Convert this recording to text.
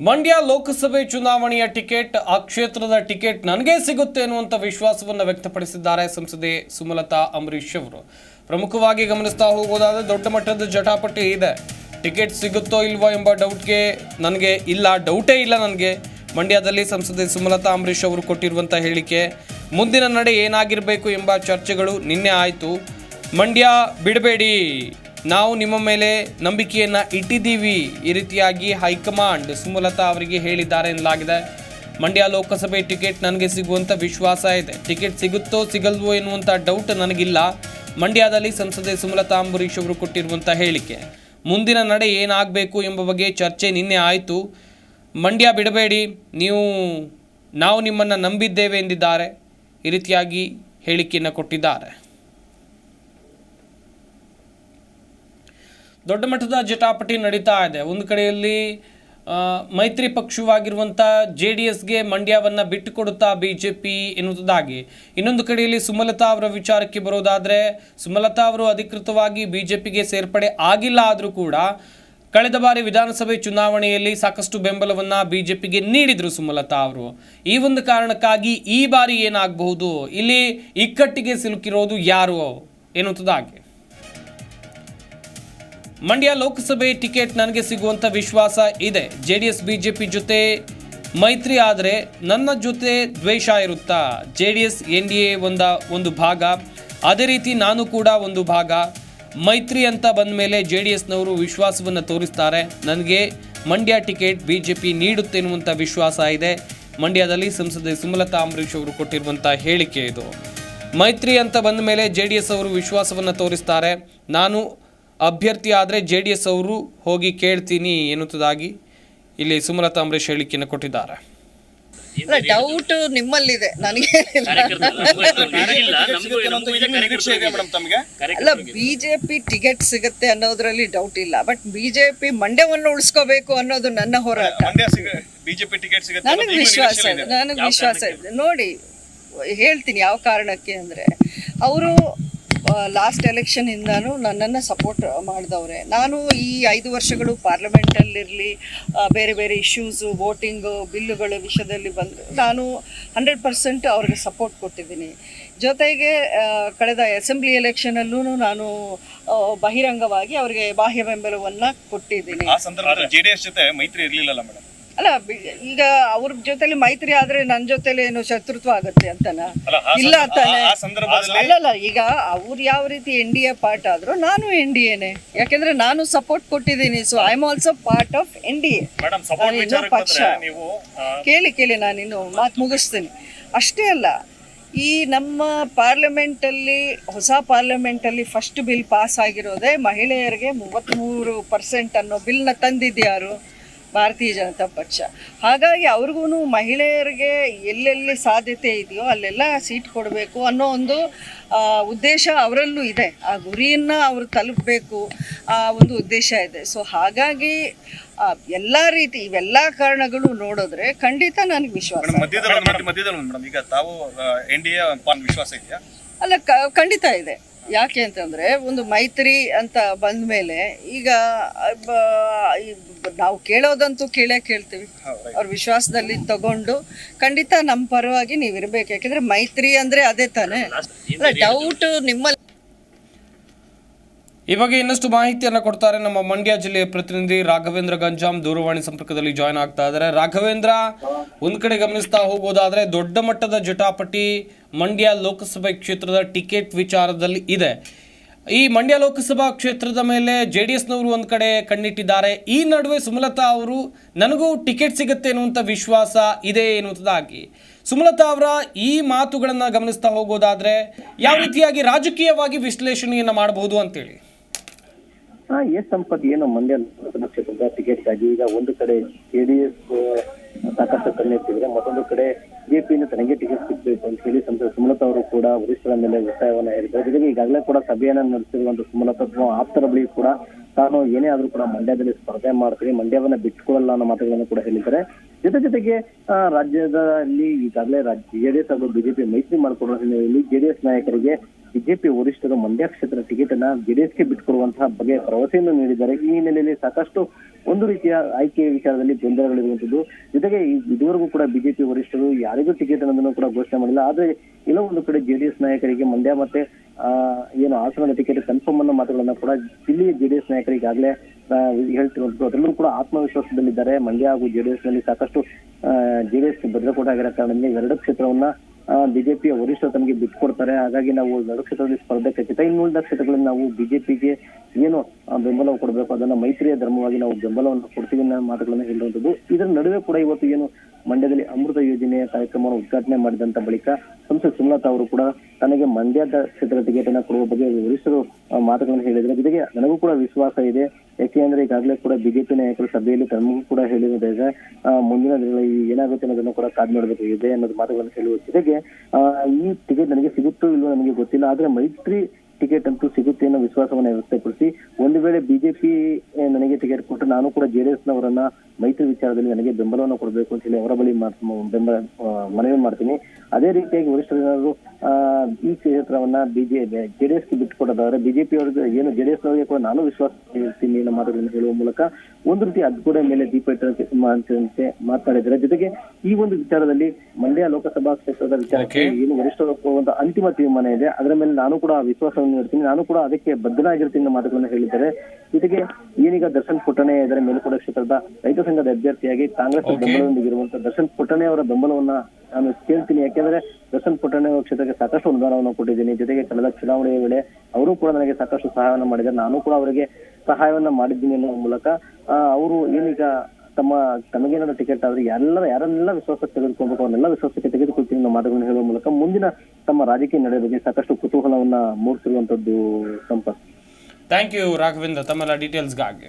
ಮಂಡ್ಯ ಲೋಕಸಭೆ ಚುನಾವಣೆಯ ಟಿಕೆಟ್, ಆ ಕ್ಷೇತ್ರದ ಟಿಕೆಟ್ ನನಗೆ ಸಿಗುತ್ತೆ ಅನ್ನುವಂಥ ವಿಶ್ವಾಸವನ್ನು ವ್ಯಕ್ತಪಡಿಸಿದ್ದಾರೆ ಸಂಸದೆ ಸುಮಲತಾ ಅಂಬರೀಶ್ ಅವರು. ಪ್ರಮುಖವಾಗಿ ಗಮನಿಸ್ತಾ ಹೋಗೋದಾದರೆ ದೊಡ್ಡ ಮಟ್ಟದ ಜಟಾಪಟಿ ಇದೆ. ಟಿಕೆಟ್ ಸಿಗುತ್ತೋ ಇಲ್ವೋ ಎಂಬ ಡೌಟ್ಗೆ ನನಗೆ ಇಲ್ಲ, ಡೌಟೇ ಇಲ್ಲ ನನಗೆ. ಮಂಡ್ಯದಲ್ಲಿ ಸಂಸದೆ ಸುಮಲತಾ ಅಂಬರೀಶ್ ಅವರು ಕೊಟ್ಟಿರುವಂಥ ಹೇಳಿಕೆ, ಮುಂದಿನ ನಡೆ ಏನಾಗಿರಬೇಕು ಎಂಬ ಚರ್ಚೆಗಳು ನಿನ್ನೆ ಆಯಿತು. ಮಂಡ್ಯ ಬಿಡಬೇಡಿ. ನಾವು ನಿಮ್ಮ ಮೇಲೆ ನಂಬಿಕೆಯನ್ನು ಇಟ್ಟಿದ್ದೀವಿ. ಈ ರೀತಿಯಾಗಿ ಹೈಕಮಾಂಡ್ ಸುಮಲತಾ ಅವರಿಗೆ ಹೇಳಿದ್ದಾರೆ ಎನ್ನಲಾಗಿದೆ. ಮಂಡ್ಯ ಲೋಕಸಭೆ ಟಿಕೆಟ್ ನನಗೆ ಸಿಗುವಂಥ ವಿಶ್ವಾಸ ಇದೆ. ಟಿಕೆಟ್ ಸಿಗುತ್ತೋ ಸಿಗಲ್ವೋ ಎನ್ನುವಂಥ ಡೌಟ್ ನನಗಿಲ್ಲ. ಮಂಡ್ಯದಲ್ಲಿ ಸಂಸದೆ ಸುಮಲತಾ ಅಂಬರೀಷ್ ಅವರು ಕೊಟ್ಟಿರುವಂಥ ಹೇಳಿಕೆ. ಮುಂದಿನ ನಡೆ ಏನಾಗಬೇಕು ಎಂಬ ಬಗ್ಗೆ ಚರ್ಚೆ ನಿನ್ನೆ ಆಯಿತು. ಮಂಡ್ಯ ಬಿಡಬೇಡಿ. ನೀವು, ನಾವು ನಿಮ್ಮನ್ನು ನಂಬಿದ್ದೇವೆ ಎಂದಿದ್ದಾರೆ. ಈ ರೀತಿಯಾಗಿ ಹೇಳಿಕೆಯನ್ನು ಕೊಟ್ಟಿದ್ದಾರೆ. ದೊಡ್ಡ ಮಟ್ಟದ ಜಟಾಪಟಿ ನಡೀತಾ ಇದೆ. ಒಂದು ಕಡೆಯಲ್ಲಿ ಮೈತ್ರಿ ಪಕ್ಷವಾಗಿರುವಂಥ ಜೆ ಡಿ ಎಸ್ಗೆ ಮಂಡ್ಯವನ್ನು ಬಿಟ್ಟುಕೊಡುತ್ತಾ ಬಿ ಜೆ ಪಿ ಎನ್ನುವುದಾಗಿ. ಇನ್ನೊಂದು ಕಡೆಯಲ್ಲಿ ಸುಮಲತಾ ಅವರ ವಿಚಾರಕ್ಕೆ ಬರೋದಾದರೆ, ಸುಮಲತಾ ಅವರು ಅಧಿಕೃತವಾಗಿ ಬಿ ಜೆ ಪಿಗೆ ಸೇರ್ಪಡೆ ಆಗಿಲ್ಲ ಆದರೂ ಕೂಡ, ಕಳೆದ ಬಾರಿ ವಿಧಾನಸಭೆ ಚುನಾವಣೆಯಲ್ಲಿ ಸಾಕಷ್ಟು ಬೆಂಬಲವನ್ನು ಬಿ ಜೆ ಪಿಗೆ ನೀಡಿದರು ಸುಮಲತಾ ಅವರು. ಈ ಒಂದು ಕಾರಣಕ್ಕಾಗಿ ಈ ಬಾರಿ ಏನಾಗಬಹುದು? ಇಲ್ಲಿ ಇಕ್ಕಟ್ಟಿಗೆ ಸಿಲುಕಿರೋದು ಯಾರು? ಎನ್ನುವುದಾಗಿ. ಮಂಡ್ಯ ಲೋಕಸಭೆ ಟಿಕೆಟ್ ನನಗೆ ಸಿಗುವಂಥ ವಿಶ್ವಾಸ ಇದೆ. J D S B J P ಜೊತೆ ಮೈತ್ರಿ ಆದರೆ ನನ್ನ ಜೊತೆ ದ್ವೇಷ ಇರುತ್ತಾ? J D S N D A ಒಂದ ಒಂದು ಭಾಗ. ಅದೇ ರೀತಿ ನಾನು ಕೂಡ ಒಂದು ಭಾಗ. ಮೈತ್ರಿ ಅಂತ ಬಂದ ಮೇಲೆ ಜೆ ಡಿ ಎಸ್ನವರು ವಿಶ್ವಾಸವನ್ನು ತೋರಿಸ್ತಾರೆ. ನನಗೆ Mandya ticket B J P ನೀಡುತ್ತೆ ಎನ್ನುವಂಥ ವಿಶ್ವಾಸ ಇದೆ. ಮಂಡ್ಯದಲ್ಲಿ ಸಂಸದೆ ಸುಮಲತಾ ಅಂಬರೀಷ್ ಅವರು ಕೊಟ್ಟಿರುವಂಥ ಹೇಳಿಕೆ ಇದು. ಮೈತ್ರಿ ಅಂತ ಬಂದ ಮೇಲೆ ಜೆ ಡಿ ಎಸ್ ಅವರು ವಿಶ್ವಾಸವನ್ನು ತೋರಿಸ್ತಾರೆ. ನಾನು ಅಭ್ಯರ್ಥಿ ಆದರೆ ಜೆ ಡಿ ಎಸ್ ಅವರು ಹೋಗಿ ಕೇಳ್ತೀನಿ ಎನ್ನುತ್ತದಾಗಿ ಇಲ್ಲಿ ಸುಮಲತಾ ಅಂಬರೀಶ್ ಹೇಳಿಕೆಯನ್ನು ಕೊಟ್ಟಿದ್ದಾರೆ. ಡೌಟ್ ನಿಮ್ಮಲ್ಲಿದೆ. ನನಗೆ ಅಲ್ಲ ಬಿಜೆಪಿ ಟಿಕೆಟ್ ಸಿಗುತ್ತೆ ಅನ್ನೋದ್ರಲ್ಲಿ ಡೌಟ್ ಇಲ್ಲ. ಬಟ್ ಬಿಜೆಪಿ ಮಂಡ್ಯವನ್ನು ಉಳಿಸ್ಕೋಬೇಕು ಅನ್ನೋದು ನನ್ನ ಹೋರಾಟ. ಮಂಡ್ಯ ಬಿಜೆಪಿ ಟಿಕೆಟ್ ಸಿಗುತ್ತೆ ನನಗೆ ವಿಶ್ವಾಸ. ನನಗೆ ವಿಶ್ವಾಸ ಇದೆ. ನೋಡಿ ಹೇಳ್ತೀನಿ ಯಾವ ಕಾರಣಕ್ಕೆ ಅಂದ್ರೆ ಅವರು ಲಾಸ್ಟ್ ಎಲೆಕ್ಷನ್ ಇಂದಾನು ನನ್ನನ್ನು ಸಪೋರ್ಟ್ ಮಾಡಿದವ್ರೆ. ನಾನು ಈ ಐದು ವರ್ಷಗಳು ಪಾರ್ಲಿಮೆಂಟಲ್ಲಿರಲಿ ಬೇರೆ ಬೇರೆ ಇಶ್ಯೂಸು ವೋಟಿಂಗು ಬಿಲ್ಲುಗಳ ವಿಷಯದಲ್ಲಿ ಬಂದು ನಾನು ಹಂಡ್ರೆಡ್ ಪರ್ಸೆಂಟ್ ಅವ್ರಿಗೆ ಸಪೋರ್ಟ್ ಕೊಟ್ಟಿದ್ದೀನಿ. ಜೊತೆಗೆ ಕಳೆದ ಅಸೆಂಬ್ಲಿ ಎಲೆಕ್ಷನಲ್ಲೂ ನಾನು ಬಹಿರಂಗವಾಗಿ ಅವರಿಗೆ ಬಾಹ್ಯ ಬೆಂಬಲವನ್ನು ಕೊಟ್ಟಿದ್ದೀನಿ. ಆ ಸಂದರ್ಭದಲ್ಲಿ ಜೆಡಿಎಸ್ ಜೊತೆ ಮೈತ್ರಿ ಇರಲಿಲ್ಲಲ್ಲ ಮೇಡಮ್ ಅಲ್ಲ ಈಗ ಅವ್ರ ಜೊತೆಲಿ ಮೈತ್ರಿ ಆದ್ರೆ ನನ್ನ ಜೊತೆಲಿ ಏನು ಶತ್ರುತ್ವ ಆಗತ್ತೆ ಅಂತನ? ಇಲ್ಲ ತಾನೆ. ಅಲ್ಲಲ್ಲ ಈಗ ಅವ್ರು ಯಾವ ರೀತಿ ಎನ್ ಡಿ ಎ ಪಾರ್ಟ್ ಆದ್ರು ನಾನು ಎನ್ ಡಿ ಎನೆ ಯಾಕೆಂದ್ರೆ ನಾನು ಸಪೋರ್ಟ್ ಕೊಟ್ಟಿದ್ದೀನಿ so I am also part of N D A. ಪಕ್ಷ. ಕೇಳಿ ಕೇಳಿ ನಾನು ಇನ್ನು ಮಾತು ಮುಗಿಸ್ತೀನಿ. ಅಷ್ಟೇ ಅಲ್ಲ ಈ ನಮ್ಮ ಪಾರ್ಲಿಮೆಂಟಲ್ಲಿ ಹೊಸ ಪಾರ್ಲಿಮೆಂಟಲ್ಲಿ ಫಸ್ಟ್ ಬಿಲ್ ಪಾಸ್ ಆಗಿರೋದೇ ಮಹಿಳೆಯರಿಗೆ ಮೂವತ್ತ್ಮೂರು ಪರ್ಸೆಂಟ್ ಅನ್ನೋ ಬಿಲ್ನ ತಂದಿದ್ಯಾರು? ಭಾರತೀಯ ಜನತಾ ಪಕ್ಷ. ಹಾಗಾಗಿ ಅವ್ರಿಗೂ ಮಹಿಳೆಯರಿಗೆ ಎಲ್ಲೆಲ್ಲಿ ಸಾಧ್ಯತೆ ಇದೆಯೋ ಅಲ್ಲೆಲ್ಲ ಸೀಟ್ ಕೊಡಬೇಕು ಅನ್ನೋ ಒಂದು ಉದ್ದೇಶ ಅವರಲ್ಲೂ ಇದೆ. ಆ ಗುರಿಯನ್ನು ಅವರು ತಲುಪಬೇಕು ಆ ಒಂದು ಉದ್ದೇಶ ಇದೆ. ಸೊ ಹಾಗಾಗಿ ಎಲ್ಲ ರೀತಿ ಇವೆಲ್ಲ ಕಾರಣಗಳು ನೋಡಿದ್ರೆ ಖಂಡಿತ ನನಗೆ ವಿಶ್ವಾಸ ಮಧ್ಯದಲ್ಲಿ ಈಗ ತಾವು ವಿಶ್ವಾಸ ಇದೆಯಾ? ಅಲ್ಲ ಖಂಡಿತ ಇದೆ. ಯಾಕೆ ಅಂತಂದ್ರೆ ಒಂದು ಮೈತ್ರಿ ಅಂತ ಬಂದ ಮೇಲೆ ಈಗ ನಾವು ಕೇಳೋದಂತೂ ಕೇಳೇ ಕೇಳ್ತೀವಿ. ಅವ್ರ ವಿಶ್ವಾಸದಲ್ಲಿ ತಗೊಂಡು ಖಂಡಿತ ನಮ್ಮ ಪರವಾಗಿ ನೀವು ಇರ್ಬೇಕು ಯಾಕೆಂದ್ರೆ ಮೈತ್ರಿ ಅಂದ್ರೆ ಅದೇ ತಾನೇ. ಅಲ್ಲ ಡೌಟ್ ನಿಮ್ಮಲ್ಲಿ ಈ ಬಗ್ಗೆ ಇನ್ನಷ್ಟು ಮಾಹಿತಿಯನ್ನು ಕೊಡ್ತಾರೆ ನಮ್ಮ ಮಂಡ್ಯ ಜಿಲ್ಲೆಯ ಪ್ರತಿನಿಧಿ ರಾಘವೇಂದ್ರ ಗಂಜಾಮ್ ದೂರವಾಣಿ ಸಂಪರ್ಕದಲ್ಲಿ ಜಾಯ್ನ್ ಆಗ್ತಾ ಇದ್ದಾರೆ. ರಾಘವೇಂದ್ರ, ಒಂದ್ ಕಡೆ ಗಮನಿಸ್ತಾ ಹೋಗೋದಾದ್ರೆ ದೊಡ್ಡ ಮಟ್ಟದ ಜಟಾಪಟಿ ಮಂಡ್ಯ ಲೋಕಸಭೆ ಕ್ಷೇತ್ರದ ಟಿಕೆಟ್ ವಿಚಾರದಲ್ಲಿ ಇದೆ. ಈ ಮಂಡ್ಯ ಲೋಕಸಭಾ ಕ್ಷೇತ್ರದ ಮೇಲೆ ಜೆ ಡಿ ಎಸ್ನವರು ಒಂದು ಕಡೆ ಕಣ್ಣಿಟ್ಟಿದ್ದಾರೆ. ಈ ನಡುವೆ ಸುಮಲತಾ ಅವರು, ನನಗೂ ಟಿಕೆಟ್ ಸಿಗುತ್ತೆ ಅನ್ನುವಂಥ ವಿಶ್ವಾಸ ಇದೆ ಎನ್ನುವಂಥದ್ದಾಗಿ ಸುಮಲತಾ ಅವರ ಈ ಮಾತುಗಳನ್ನು ಗಮನಿಸ್ತಾ ಹೋಗೋದಾದ್ರೆ ಯಾವ ರೀತಿಯಾಗಿ ರಾಜಕೀಯವಾಗಿ ವಿಶ್ಲೇಷಣೆಯನ್ನು ಮಾಡಬಹುದು ಅಂತೇಳಿ. ಹಾ ಎಸ್ ಸಂಪತ್ ಏನು? ಮಂಡ್ಯ ಲೋಕಸಭಾ ಕ್ಷೇತ್ರದ ಟಿಕೆಟ್ಗಾಗಿ ಈಗ ಒಂದು ಕಡೆ ಜೆಡಿಎಸ್ ಸಾಕಷ್ಟು ಕಣ್ಣೆತ್ತಿದ್ರೆ ಮತ್ತೊಂದು ಕಡೆ ಬಿಜೆಪಿಯಿಂದ ತನಗೆ ಟಿಕೆಟ್ ಸಿಗ್ಬೇಕು ಅಂತ ಹೇಳಿ ಸಂಸದ ಸುಮಲತಾ ಅವರು ಕೂಡ ವರಿಷ್ಠರ ಮೇಲೆ ಒತ್ತಾಯವನ್ನ ಹೇಳಿದ್ದಾರೆ ಜೊತೆಗೆ ಈಗಾಗಲೇ ಕೂಡ ಸಭೆಯನ್ನ ನಡೆಸಿರುವಂತ ಸುಮಲತಾ ಆಪ್ತರ ಬಳಿ ಕೂಡ ತಾನು ಏನೇ ಆದ್ರೂ ಕೂಡ ಮಂಡ್ಯದಲ್ಲಿ ಸ್ಪರ್ಧೆ ಮಾಡ್ತೀನಿ ಮಂಡ್ಯವನ್ನ ಬಿಟ್ಕೊಳ್ಳಲ್ಲ ಅನ್ನೋ ಮಾತುಗಳನ್ನು ಕೂಡ ಹೇಳಿದ್ದಾರೆ. ಜೊತೆ ಜೊತೆಗೆ ರಾಜ್ಯದಲ್ಲಿ ಈಗಾಗಲೇ ಜೆಡಿಎಸ್ ಹಾಗೂ ಬಿಜೆಪಿ ಮೈತ್ರಿ ಮಾಡಿಕೊಳ್ಳುವ ಹಿನ್ನೆಲೆಯಲ್ಲಿ ಜೆಡಿಎಸ್ ನಾಯಕರಿಗೆ ಬಿಜೆಪಿ ವರಿಷ್ಠರು ಮಂಡ್ಯ ಕ್ಷೇತ್ರ ಟಿಕೆಟ್ ಅನ್ನ ಜೆಡಿಎಸ್ಗೆ ಬಿಟ್ಕೊಡುವಂತಹ ಬಗೆಯ ಭರವಸೆಯನ್ನು ನೀಡಿದ್ದಾರೆ. ಈ ಹಿನ್ನೆಲೆಯಲ್ಲಿ ಸಾಕಷ್ಟು ಒಂದು ರೀತಿಯ ಆಯ್ಕೆ ವಿಚಾರದಲ್ಲಿ ಗೊಂದಲಗಳಿರುವಂತದ್ದು ಜೊತೆಗೆ ಇದುವರೆಗೂ ಕೂಡ ಬಿಜೆಪಿ ವರಿಷ್ಠರು ಯಾರಿಗೂ ಟಿಕೆಟ್ ಅನ್ನೋದನ್ನು ಕೂಡ ಘೋಷಣೆ ಮಾಡಿಲ್ಲ. ಆದ್ರೆ ಒಂದು ಕಡೆ ಜೆಡಿಎಸ್ ನಾಯಕರಿಗೆ ಮಂಡ್ಯ ಮತ್ತೆ ಏನು ಹಾಸನದ ಟಿಕೆಟ್ ಕನ್ಫರ್ಮ್ ಅನ್ನೋ ಮಾತುಗಳನ್ನ ಕೂಡ ಇಲ್ಲಿ ಜೆಡಿಎಸ್ ನಾಯಕರು ಈಗಾಗಲೇ ಹೇಳ್ತಿರುವಂತದ್ದು ಅದರಲ್ಲೂ ಕೂಡ ಆತ್ಮವಿಶ್ವಾಸದಲ್ಲಿದ್ದಾರೆ. ಮಂಡ್ಯ ಹಾಗೂ ಜೆಡಿಎಸ್ನಲ್ಲಿ ಸಾಕಷ್ಟು ಜೆಡಿಎಸ್ ಭದ್ರಕೋಟೆ ಆಗಿರೋ ಕಾರಣದಿಂದ ಎರಡು ಕ್ಷೇತ್ರವನ್ನ ಬಿಜೆಪಿಯ ವರಿಷ್ಠರು ತಮಗೆ ಬಿಟ್ಕೊಡ್ತಾರೆ ಹಾಗಾಗಿ ನಾವು ನಡು ಕ್ಷೇತ್ರದಲ್ಲಿ ಸ್ಪರ್ಧೆ ಖಚಿತ ಇನ್ನುಳಿದ ಕ್ಷೇತ್ರಗಳಲ್ಲಿ ನಾವು ಬಿಜೆಪಿಗೆ ಏನು ಬೆಂಬಲ ಕೊಡಬೇಕು? ಅದನ್ನ ಮೈತ್ರಿಯ ಧರ್ಮವಾಗಿ ನಾವು ಬೆಂಬಲವನ್ನು ಕೊಡ್ತೀವಿ ಅನ್ನೋ ಮಾತುಗಳನ್ನು ಹೇಳುವಂಥದ್ದು. ಇದರ ನಡುವೆ ಕೂಡ ಇವತ್ತು ಏನು ಮಂಡ್ಯದಲ್ಲಿ ಅಮೃತ ಯೋಜನೆಯ ಕಾರ್ಯಕ್ರಮವನ್ನು ಉದ್ಘಾಟನೆ ಮಾಡಿದಂತ ಬಳಿಕ ಸಂಸದ ಸುಮಲತಾ ಅವರು ಕೂಡ ತನಗೆ ಮಂಡ್ಯದ ಕ್ಷೇತ್ರ ಟಿಕೆಟ್ ಅನ್ನ ಕೊಡುವ ಬಗ್ಗೆ ವರಿಷ್ಠರು ಮಾತುಗಳನ್ನು ಹೇಳಿದ್ರೆ. ಜೊತೆಗೆ ನನಗೂ ಕೂಡ ವಿಶ್ವಾಸ ಇದೆ. ಯಾಕೆಂದ್ರೆ ಈಗಾಗಲೇ ಕೂಡ ಬಿಜೆಪಿ ನಾಯಕರು ಸಭೆಯಲ್ಲಿ ತಮ್ಮ ಕೂಡ ಹೇಳಿರೋದ್ರೆ ಆ, ಮುಂದಿನ ದಿನಗಳಲ್ಲಿ ಏನಾಗುತ್ತೆ ಅನ್ನೋದನ್ನು ಕೂಡ ಕಾದ್ ನೋಡಬೇಕಾಗಿದೆ ಅನ್ನೋದು ಮಾತುಗಳನ್ನು ಹೇಳುವ ಜೊತೆಗೆ ಈ ಟಿಕೆಟ್ ನನಗೆ ಸಿಗುತ್ತೋ ಇಲ್ವೋ ನನಗೆ ಗೊತ್ತಿಲ್ಲ. ಆದ್ರೆ ಮೈತ್ರಿ ಟಿಕೆಟ್ ಅಂತೂ ಸಿಗುತ್ತೆ ಅನ್ನೋ ವಿಶ್ವಾಸವನ್ನ ವ್ಯಕ್ತಪಡಿಸಿ ಒಂದು ವೇಳೆ ಬಿಜೆಪಿ ನನಗೆ ಟಿಕೆಟ್ ಕೊಟ್ಟು ನಾನು ಕೂಡ ಜೆಡಿಎಸ್ ನವರನ್ನ ಮೈತ್ರಿ ವಿಚಾರದಲ್ಲಿ ನನಗೆ ಬೆಂಬಲವನ್ನು ಕೊಡಬೇಕು ಅಂತ ಹೇಳಿ ಅವರ ಬಳಿ ಬೆಂಬಲ ಮನವಿ ಮಾಡ್ತೀನಿ. ಅದೇ ರೀತಿಯಾಗಿ ವರಿಷ್ಠರು ಜನರು ಈ ಕ್ಷೇತ್ರವನ್ನ ಬಿಜೆ ಜೆಡಿಎಸ್ಗೆ ಬಿಟ್ಟುಕೊಡೋದಾದ್ರೆ ಬಿಜೆಪಿ ಅವರಿಗೆ ಏನು ಜೆಡಿಎಸ್ ಅವರಿಗೆ ಕೂಡ ನಾನು ವಿಶ್ವಾಸ ಇರ್ತೀನಿ ಅನ್ನೋ ಮಾತುಗಳನ್ನು ಹೇಳುವ ಮೂಲಕ ಒಂದು ರೀತಿ ಅದ್ಗೋಡೆ ಮೇಲೆ ದೀಪ ಇಟ್ಟಂತೆ ಮಾತಾಡಿದ್ರೆ ಮಾತನಾಡಿದ್ದಾರೆ ಜೊತೆಗೆ ಈ ಒಂದು ವಿಚಾರದಲ್ಲಿ ಮಂಡ್ಯ ಲೋಕಸಭಾ ಕ್ಷೇತ್ರದ ವಿಚಾರಕ್ಕೆ. ಏನು ವರಿಷ್ಠರ ಒಂದು ಅಂತಿಮ ತೀರ್ಮಾನ ಇದೆ. ಅದರ ಮೇಲೆ ನಾನು ಕೂಡ ವಿಶ್ವಾಸವನ್ನು ನೀಡ್ತೀನಿ ನಾನು ಕೂಡ ಅದಕ್ಕೆ ಬದ್ಧನಾಗಿರ್ತೀನಿ ಅನ್ನೋ ಮಾತುಗಳನ್ನು ಹೇಳಿದ್ದಾರೆ. ಜೊತೆಗೆ ಏನೀಗ ದರ್ಶನ್ ಪುಟ್ಟಣೆ ಇದರ ಮೇಲುಕೋಟೆ ಕ್ಷೇತ್ರದ ರೈತ ಸಂಘದ ಅಭ್ಯರ್ಥಿಯಾಗಿ ಕಾಂಗ್ರೆಸ್ ಬೆಂಬಲದಿಂದ ಬೆಂಬಲದೊಂದಿಗಿರುವಂತಹ ದರ್ಶನ್ ಪುಟ್ಟಣೆ ಅವರ ಬೆಂಬಲವನ್ನ ನಾನು ಕೇಳ್ತೀನಿ. ಯಾಕೆಂದ್ರೆ ದರ್ಶನ್ ಪುಟ್ಟಣೆ ಅವರ ಕ್ಷೇತ್ರಕ್ಕೆ ಸಾಕಷ್ಟು ಅನುದಾನವನ್ನು ಕೊಟ್ಟಿದ್ದೀನಿ. ಜೊತೆಗೆ ಕಳೆದ ಚುನಾವಣೆಯ ವೇಳೆ ಅವರು ಕೂಡ ನನಗೆ ಸಾಕಷ್ಟು ಸಹಾಯವನ್ನು ಮಾಡಿದ್ದಾರೆ. ನಾನು ಕೂಡ ಅವರಿಗೆ ಸಹಾಯವನ್ನ ಮಾಡಿದ್ದೀನಿ ಅನ್ನೋ ಮೂಲಕ ಅವರು ಏನೀಗ ತಮ್ಮ ತಮಗೇನಾದ್ರು ಟಿಕೆಟ್ ಆದ್ರೆ ಎಲ್ಲ ಯಾರನ್ನೆಲ್ಲ ವಿಶ್ವಾಸಕ್ಕೆ ತೆಗೆದುಕೊಳ್ಬೇಕು ಅವನ್ನೆಲ್ಲ ವಿಶ್ವಾಸಕ್ಕೆ ತೆಗೆದುಕೊಳ್ತೀನಿ ಅನ್ನೋ ಮಾತುಗಳನ್ನು ಹೇಳುವ ಮೂಲಕ ಮುಂದಿನ ತಮ್ಮ ರಾಜಕೀಯ ನಡೆಯ ಬಗ್ಗೆ ಸಾಕಷ್ಟು ಕುತೂಹಲವನ್ನ ಮೂಡಿಸಿರುವಂತದ್ದು ಸಂಪತ್ ಥ್ಯಾಂಕ್ ಯು ರಾಘವೇಂದ್ರ. ತಮ್ಮೆಲ್ಲ ಡೀಟೇಲ್ಸ್ಗಾಗಿ